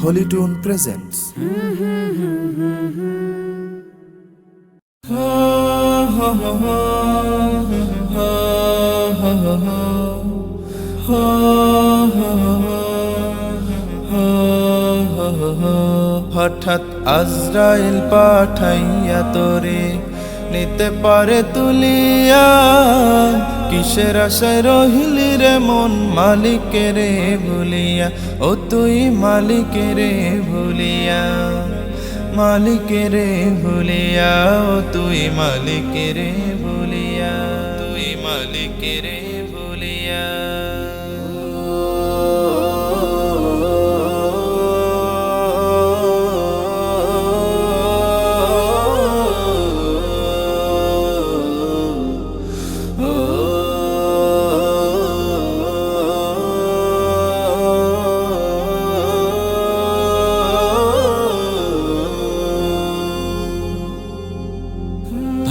হলিটুন presents. হঠাৎ আজরাইল পাঠাইয়া তোরে নিতে পারে তুলিয়া, কিসের আশায় রহিলি রে মন মালিকের ভুলিয়া? ও তুই মালিকের ভুলিয়া মালিকের ভুলিয়া, ও তুই মালিকের ভুলিয়া, তুই মালিকের ভুলিয়া।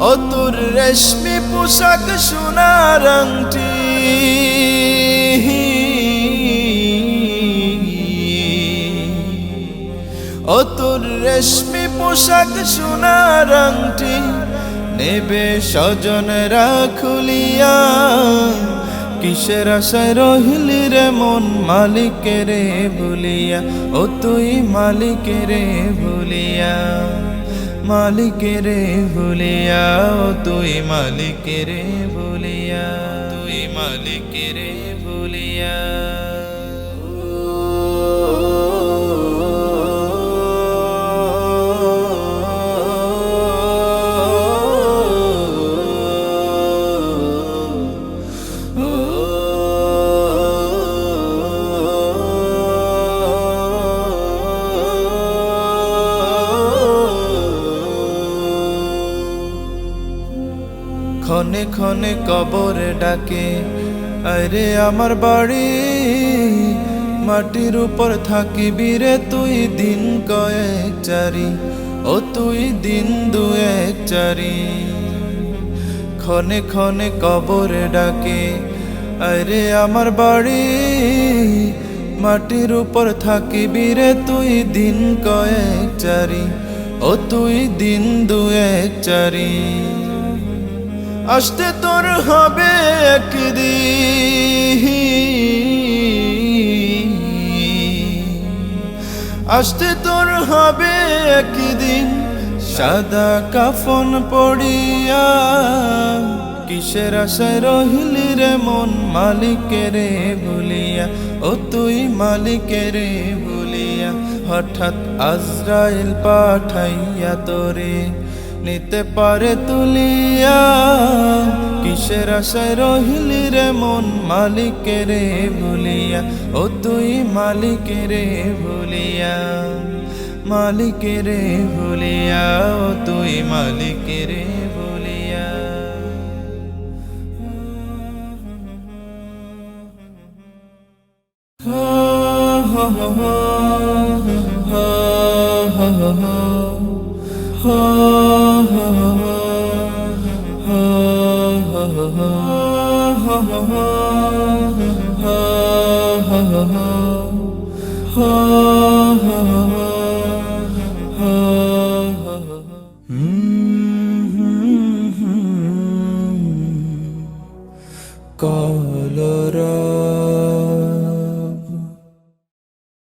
ও তোর রেশমি পোশাক সোনার আংটি ও তোর রেশমি পোশাক সোনার আংটি নেবে স্বজনরা খুলিয়া। কিসের আশায় রহিলি রে মন মালিকের ভুলিয়া ও তুই মালিকের ভুলিয়া মালিকের ভুলিয়া তুই মালিকের ভুলিয়া তুই মালিকের ভুলিয়া। ক্ষণে ক্ষণে কবরে ডাকে। আরে আমার বাড়ি মাটির উপর থাকিবি রে তুই দিন কয়েক চারি, ও তুই দিন দু এক চারি। ক্ষণে ক্ষণে কবরে ডাকে, আরে আমার বাড়ি মাটির উপর থাকিবি রে তুই দিন কয়েক চারি, ও তুই দিন দু এক চারি। আসতে তোর হবে একদিন। আসতে তোর হবে একদিন, সাদা কাফন পড়িয়া কিসের আশায় রহিলি রে মন মালিকের ভুলিয়া ও তুই মালিকের ভুলিয়া হঠাৎ আজরাইল পাঠাইয়া তোরে নিতে পারে তুলিয়া কিসের আশায় রহিলি রে মন মালিকের ভুলিয়া ও তুই মালিকের ভুলিয়া মালিকের ভুলিয়া ও তুই মালিকের ভুলিয়া কলরা